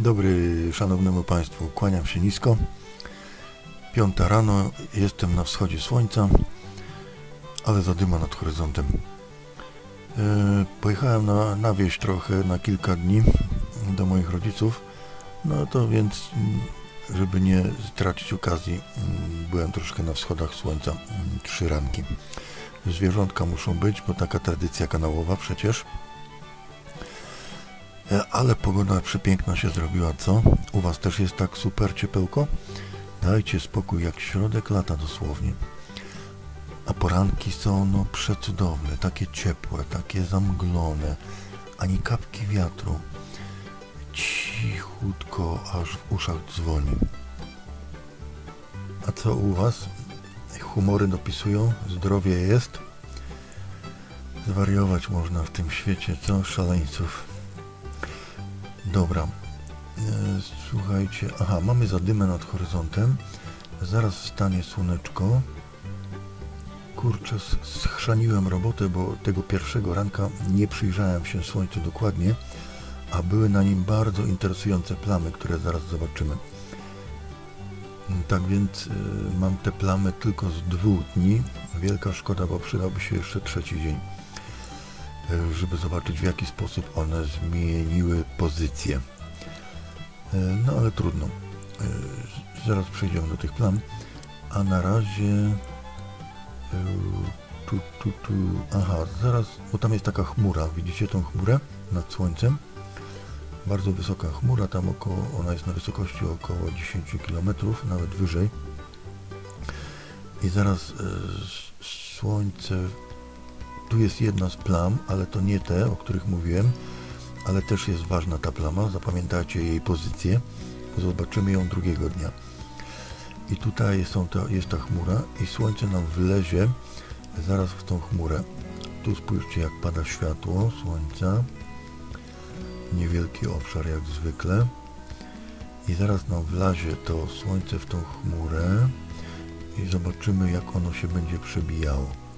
dobry szanownemu Państwu, kłaniam się nisko. Piąta rano, jestem na wschodzie słońca, ale zadyma nad horyzontem. E, pojechałem na, na wieś trochę, na kilka dni do moich rodziców, no to więc, żeby nie stracić okazji, byłem troszkę na wschodach słońca, trzy ranki. Zwierzątka muszą być, bo taka tradycja kanałowa przecież. E, Ale pogoda przepiękna się zrobiła, co? U Was też jest tak super ciepełko? Dajcie spokój, jak środek lata dosłownie. A poranki są no przecudowne, takie ciepłe, takie zamglone, ani kapki wiatru. Cichutko, aż w uszach dzwoni. A co u Was? Humory dopisują, zdrowie jest. Zwariować można w tym świecie, co? Szaleńców. Dobra. E, Słuchajcie, aha, mamy zadymę nad horyzontem. Zaraz wstanie słoneczko. Kurczę, schrzaniłem robotę, bo tego pierwszego ranka nie przyjrzałem się słońcu dokładnie, a były na nim bardzo interesujące plamy, które zaraz zobaczymy. Mm, Tak więc y, mam te plamy tylko z dwóch dni. Wielka szkoda, bo przydałby się jeszcze trzeci dzień, żeby zobaczyć w jaki sposób one zmieniły pozycję. Y, No ale trudno. Y, Zaraz przejdziemy do tych plam. A na razie. y, Tu, tu, tu. Aha, zaraz, bo tam jest taka chmura. Widzicie tą chmurę nad słońcem? Bardzo wysoka chmura, tam około, ona jest na wysokości około 10 km, nawet wyżej. I zaraz słońce. Tu jest jedna z plam, ale to nie te, o których mówiłem, ale też jest ważna ta plama. Zapamiętajcie jej pozycję, bo zobaczymy ją drugiego dnia. I tutaj są to, jest ta chmura i słońce nam wlezie zaraz w tą chmurę. Tu spójrzcie jak pada światło słońca. Niewielki obszar jak zwykle. I zaraz nam wlazie to słońce w tą chmurę i zobaczymy jak ono się będzie przebijało.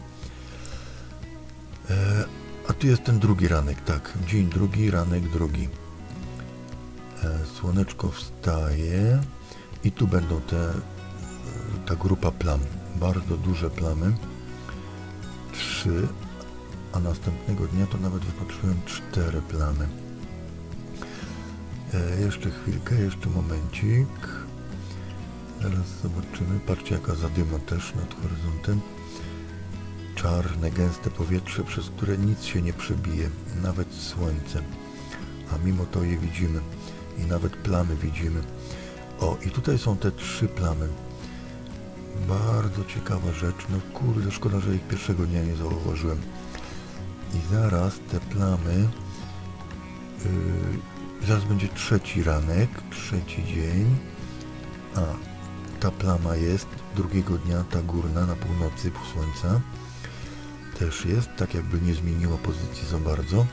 E, a tu jest ten drugi ranek, tak. Dzień drugi, ranek drugi. E, słoneczko wstaje i tu będą te, e, ta grupa plam. Bardzo duże plamy. Trzy, a następnego dnia to nawet wypatrzyłem cztery plamy. Jeszcze chwilkę, jeszcze momencik. Zaraz zobaczymy. Patrzcie jaka zadyma też nad horyzontem. Czarne, gęste powietrze, przez które nic się nie przebije, nawet słońce. A mimo to je widzimy i nawet plamy widzimy. O, i tutaj są te trzy plamy. Bardzo ciekawa rzecz. No kurde, szkoda, że ich pierwszego dnia nie zauważyłem. I zaraz te plamy. Yy, zaraz będzie trzeci ranek, trzeci dzień. A, ta plama jest drugiego dnia, ta górna na północy słońca. Też jest, tak jakby nie zmieniła pozycji za bardzo.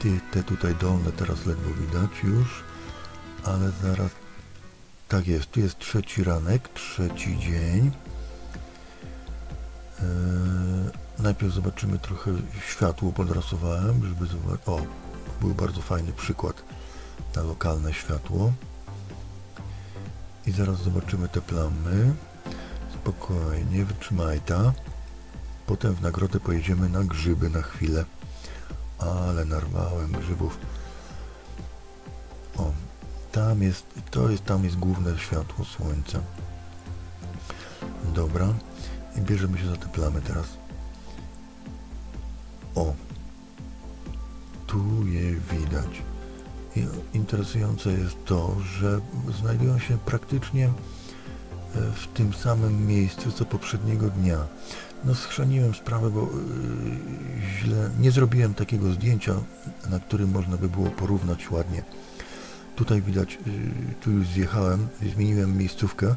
Te, te tutaj dolne teraz ledwo widać już, ale zaraz tak jest, tu jest trzeci ranek, trzeci dzień. Eee, najpierw zobaczymy trochę światło podrasowałem, żeby zobaczyć. O, był bardzo fajny przykład na lokalne światło. I zaraz zobaczymy te plamy. Spokojnie, wytrzymaj ta. Potem w nagrodę pojedziemy na grzyby na chwilę. Ale narwałem grzybów. O, tam jest, to jest, tam jest główne światło słońca. Dobra. I bierzemy się za te plamy teraz. O. Tu je widać. I interesujące jest to, że znajdują się praktycznie e, w tym samym miejscu co poprzedniego dnia. No schrzaniłem sprawę, bo yy, źle nie zrobiłem takiego zdjęcia, na którym można by było porównać ładnie. Tutaj widać, yy, tu już zjechałem, zmieniłem miejscówkę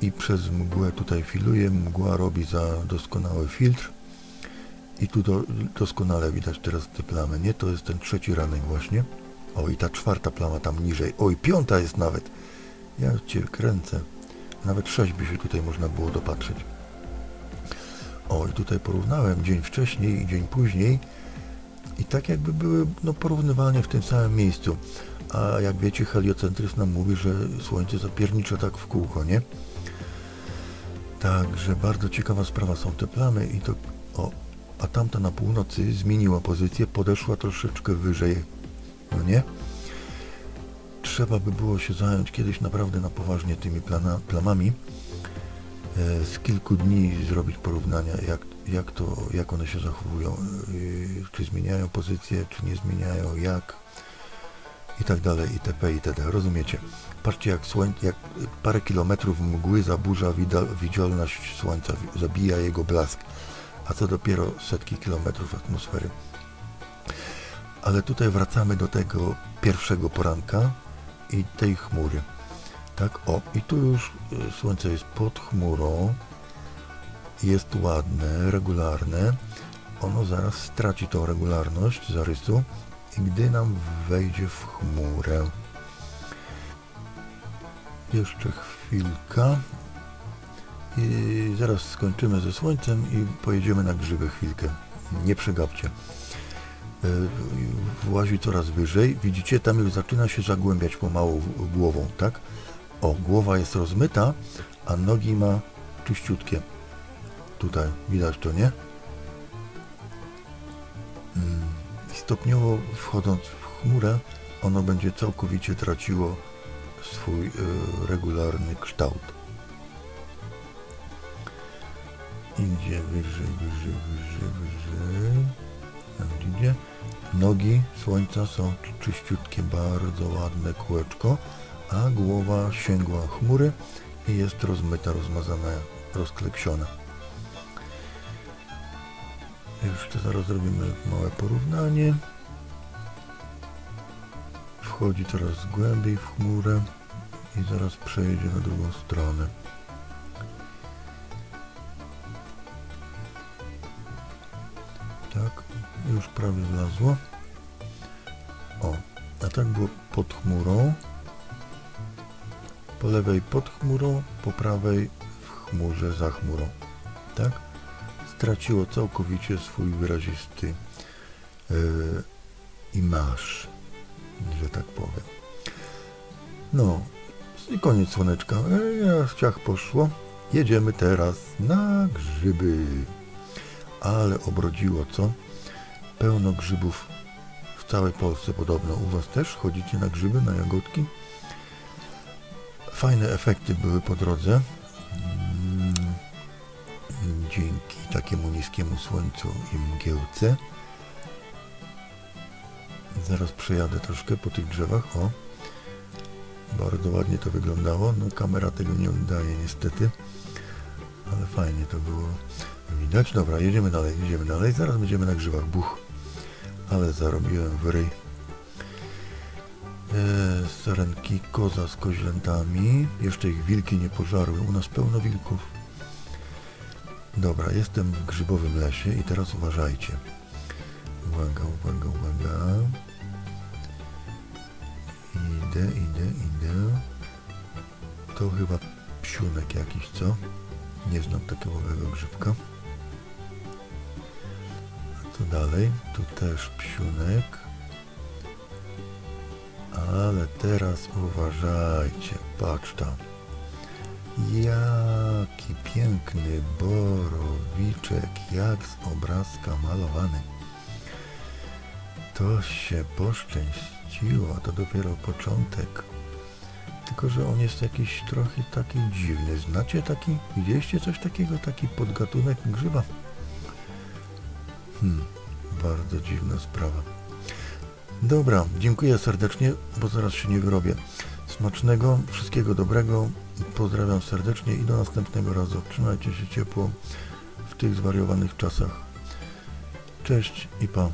i przez mgłę tutaj filuję. Mgła robi za doskonały filtr i tu do, doskonale widać teraz te plamy, nie? To jest ten trzeci ranek właśnie. O i ta czwarta plama tam niżej. Oj, piąta jest nawet. Ja cię kręcę. Nawet sześć by się tutaj można było dopatrzeć. O, i tutaj porównałem dzień wcześniej i dzień później. i tak jakby były no, porównywalnie w tym samym miejscu. A jak wiecie, heliocentryzm nam mówi, że Słońce zapiernicza tak w kółko, nie? Także bardzo ciekawa sprawa są te plamy i to, o, a tamta na północy zmieniła pozycję, podeszła troszeczkę wyżej, no nie? Trzeba by było się zająć kiedyś naprawdę na poważnie tymi plana, plamami, z kilku dni zrobić porównania, jak, jak, to, jak one się zachowują, e, czy zmieniają pozycję, czy nie zmieniają, jak i tak dalej, itp. itd. Rozumiecie? Patrzcie, jak, słoń, jak parę kilometrów mgły zaburza widzialność Słońca, zabija jego blask, a co dopiero setki kilometrów atmosfery. Ale tutaj wracamy do tego pierwszego poranka i tej chmury. Tak, o, i tu już y, Słońce jest pod chmurą, jest ładne, regularne. Ono zaraz straci tą regularność zarysu gdy nam wejdzie w chmurę. Jeszcze chwilka i zaraz skończymy ze słońcem i pojedziemy na grzyby chwilkę. Nie przegapcie. E, Włazi coraz wyżej. Widzicie, tam już zaczyna się zagłębiać pomału głową, tak? O, głowa jest rozmyta, a nogi ma czyściutkie. Tutaj widać to, nie? Mm, stopniowo wchodząc w chmurę, ono będzie całkowicie traciło swój y, regularny kształt. Idzie wyżej, wyżej, wyżej, wyżej. Tam idzie. Nogi słońca są czyściutkie, bardzo ładne kółeczko, a głowa sięgła chmury i jest rozmyta, rozmazana, rozkleksiona. Jeszcze zaraz zrobimy małe porównanie. Wchodzi coraz głębiej w chmurę i zaraz przejedzie na drugą stronę. Tak, już prawie wlazło. O, a tak było pod chmurą. Po lewej pod chmurą, po prawej w chmurze za chmurą. Tak? Straciło całkowicie swój wyrazisty yy, imaż, że tak powiem. No, i koniec słoneczka. E, ciach poszło. Jedziemy teraz na grzyby. Ale obrodziło co? Pełno grzybów w całej Polsce podobno. U Was też chodzicie na grzyby, na jagódki? Fajne efekty były po drodze. Mm, Dzięki takiemu niskiemu słońcu i mgiełce. Zaraz przejadę troszkę po tych drzewach. O, bardzo ładnie to wyglądało. No kamera tego nie oddaje niestety. Ale fajnie to było widać. Dobra, jedziemy dalej, jedziemy dalej. Zaraz będziemy na grzybach. Buch. Ale zarobiłem w ryj. E, sarenki, koza z koźlętami. Jeszcze ich wilki nie pożarły. U nas pełno wilków. Dobra, jestem w grzybowym lesie i teraz uważajcie. Uwaga, uwaga, uwaga. Idę, idę, idę. To chyba psiunek jakiś, co? Nie znam takiego grzybka. A co dalej? Tu też psiunek. Ale teraz uważajcie, patrz tam. Jaki piękny borowiczek, jak z obrazka malowany. To się poszczęściło, to dopiero początek. Tylko, że on jest jakiś trochę taki dziwny. Znacie taki? Widzieliście coś takiego? Taki podgatunek grzyba? Hmm, bardzo dziwna sprawa. Dobra, dziękuję serdecznie, bo zaraz się nie wyrobię. Smacznego, wszystkiego dobrego. Pozdrawiam serdecznie i do następnego razu. Trzymajcie się ciepło w tych zwariowanych czasach. Cześć i pa.